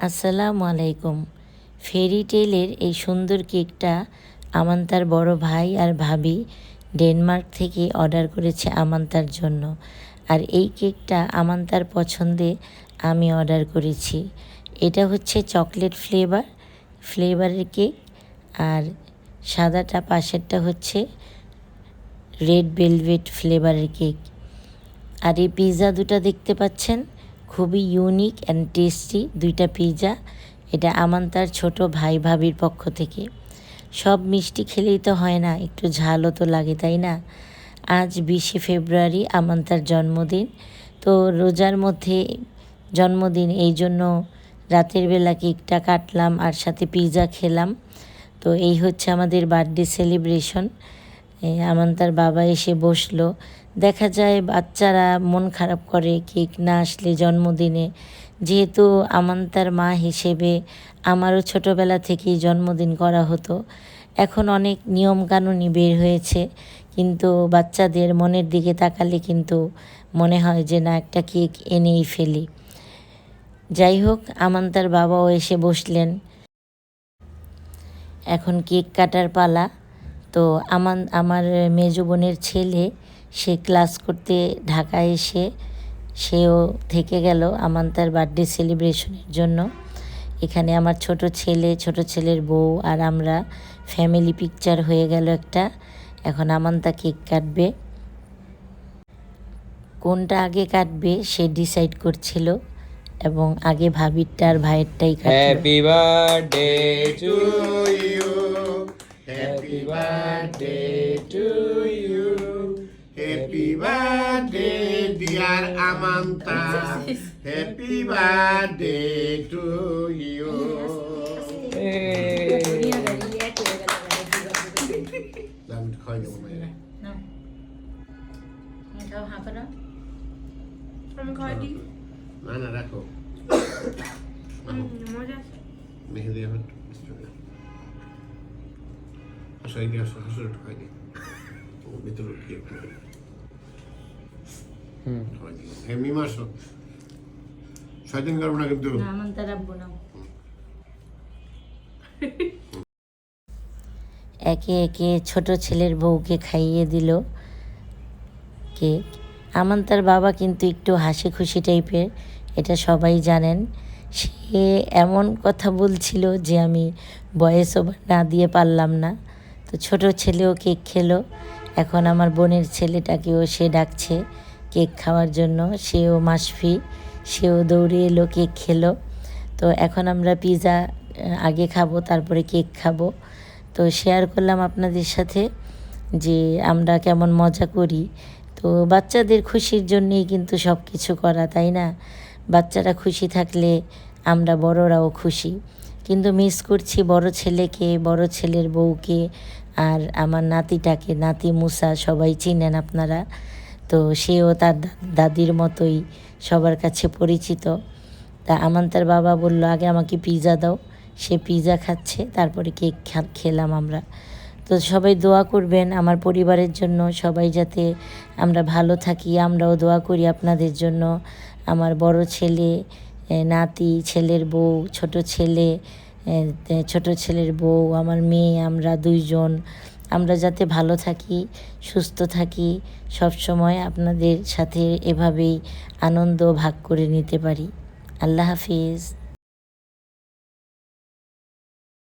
আসসালামু আলাইকুম। ফেরি টেলের এই সুন্দর কেকটা আমান্তার বড় ভাই আর ভাবি ডেনমার্ক থেকে অর্ডার করেছে আমান্তার জন্য। আর এই কেকটা আমান্তার পছন্দে আমি অর্ডার করেছি। এটা হচ্ছে চকলেট ফ্লেভার, ফ্লেভারের কেক। আর সাদাটা পাশেরটা হচ্ছে রেড ভেলভেট ফ্লেভারের কেক। আর এই পিৎজা দুটো দেখতে পাচ্ছেন? খুবই ইউনিক অ্যান্ড টেস্টি দুইটা পিৎজা এটা আমান্তার ছোট ভাই ভাবির পক্ষ থেকে। সব মিষ্টি খেলেই তো হয় না, একটু ঝালও তো লাগে, তাই না? আজ বিশে ফেব্রুয়ারি আমান্তার জন্মদিন, তো রোজার মধ্যে জন্মদিন, এই জন্য রাতের বেলা কেকটা কাটলাম আর সাথে পিৎজা খেলাম। তো এই হচ্ছে আমাদের বার্থডে সেলিব্রেশন আমান্তার বাবা এসে বসল। দেখা যায় বাচ্চারা মন খারাপ করে কেক না আসলে জন্মদিনে। যেহেতু আমান্তার মা হিসেবে আমারও ছোটোবেলা থেকেই জন্মদিন করা হতো। এখন অনেক নিয়মকানুনই বের হয়েছে। কিন্তু বাচ্চাদের মনের দিকে তাকালে কিন্তু মনে হয় যে না, একটা কেক এনেই ফেলি। যাই হোক আমান্তার বাবাও এসে বসলেন। এখন কেক কাটার পালা। তো আমার আমার মেজো বোনের ছেলে, সে ক্লাস করতে ঢাকায় এসে সেও থেকে গেল আমান্তার বার্থডে সেলিব্রেশনের জন্য। এখানে আমার ছোট ছেলে, ছোট ছেলের বউ আর আমরা ফ্যামিলি পিকচার হয়ে গেল একটা। এখন আমান্তা কেক কাটবে। কোনটা আগে কাটবে সে ডিসাইড করছিল এবং আগে ভাবিরটা আর ভাইয়েরটাই কাটবে। Happy birthday to you. Happy birthday to you. Happy birthday, dear Amanta. Happy birthday to you. Hey. আমি খাওয়াই দেবো মায়ের। আমি খাওয়াই দিই না না রাখো মেহেদি এখন আসো ভিতরে হ্যাঁ মিম আসো। শয়তান করব না কিন্তু? আমান্তা রাখব না। একে একে ছোট ছেলের বউকে খাইয়ে দিল কেক। আমান তার বাবা কিন্তু একটু হাসি খুশি টাইপের এটা সবাই জানেন। সে এমন কথা বলছিল যে আমি বয়স ওভার না দিয়ে পারলাম না। তো ছোট ছেলেও কেক খেলো। এখন আমার বোনের ছেলেটাকেও সে ডাকছে কেক খাওয়ার জন্য। সেও মাসফি সেও দৌড়ে এলো, কেক খেলো। তো এখন আমরা পিৎজা আগে খাব, তারপরে কেক খাব। তো শেয়ার করলাম আপনাদের সাথে যে আমরা কেমন মজা করি। তো বাচ্চাদের খুশির জন্যেই কিন্তু সব কিছু করা, তাই না? বাচ্চারা খুশি থাকলে আমরা বড়রাও খুশি। কিন্তু মিস করছি বড় ছেলেকে, বড় ছেলের বউকে আর আমার নাতিটাকে, নাতি মুসা সবাই চিনেন আপনারা। তো সেও তার দাদির মতোই সবার কাছে পরিচিত। তা আমান্তার বাবা বলল, আগে আমাকে পিৎজা দাও। সে পিৎজা খাচ্ছে, তারপরে কেক খেলাম আমরা। তো সবাই দোয়া করবেন আমার পরিবারের জন্য, সবাই যাতে আমরা ভালো থাকি, আমরাও দোয়া করি আপনাদের জন্য। আমার বড় ছেলে নাতি, ছেলের বউ, ছোট ছেলে ছোট ছেলের বউ, আমার মেয়ে, আমরা দুইজন। আমরা যাতে ভালো থাকি, সুস্থ থাকি, সব সময় আপনাদের সাথে এভাবেই আনন্দ ভাগ করে নিতে পারি। আল্লাহ হাফিজ।